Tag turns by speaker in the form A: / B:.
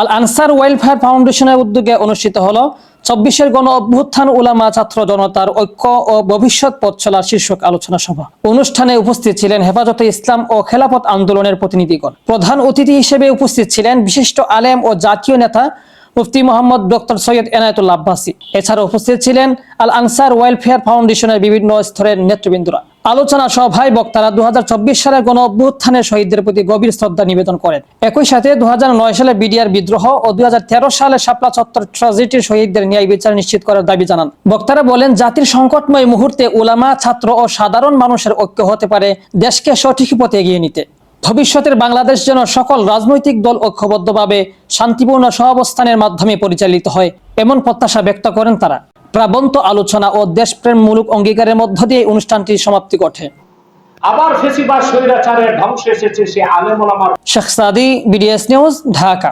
A: আল answer welfare ফাউন্ডেশনের উদ্যোগে অনুষ্ঠিত হলো চব্বিশের গণ অভ্যুত্থান উলামা ছাত্র জনতার ঐক্য ও ভবিষ্যৎ পথ চলার শীর্ষক আলোচনা সভা। অনুষ্ঠানে উপস্থিত ছিলেন হেফাজতে ইসলাম ও খেলাফত আন্দোলনের প্রতিনিধিগণ। প্রধান অতিথি হিসেবে উপস্থিত ছিলেন বিশিষ্ট আলেম ও জাতীয় নেতা মুফতি মোহাম্মদ ডক্টর সৈয়দ এনায়তুল্লাহ আব্বাসী। এছাড়া উপস্থিত ছিলেন আল আনসার ওয়েলফেয়ার ফাউন্ডেশনের বিভিন্ন স্তরের নেতৃবৃন্দরা। আলোচনা সভায় বক্তারা দু সালের গণ অভ্যুত্থানের শহীদদের প্রতি গভীর শ্রদ্ধা নিবেদন করেন। একই সাথে দু হাজার নয় সালে বিডিআর বিদ্রোহ ও দু সালে শাপলা চত্বর ট্রাজেডির শহীদদের ন্যায় বিচার নিশ্চিত করার দাবি জানান। বক্তারা বলেন, জাতির সংকটময় মুহূর্তে উলামা, ছাত্র ও সাধারণ মানুষের ঐক্য হতে পারে দেশকে সঠিক পথে এগিয়ে নিতে। ভবিষ্যতের বাংলাদেশ যেন সকল রাজনৈতিক দল ঐক্যবদ্ধভাবে শান্তিপূর্ণ সহাবস্থানের মাধ্যমে পরিচালিত হয়, এমন প্রত্যাশা ব্যক্ত করেন তারা। প্রাবন্ত আলোচনা ও দেশপ্রেমমূলক অঙ্গীকারের মধ্য দিয়ে অনুষ্ঠানটি সমাপ্তি ঘটে।
B: আবার ফেসিবাদ স্বৈরাচারের ধ্বংস এসেছে সে আলেমুল আমার।
A: Sheikh Sadi BDS news Dhaka.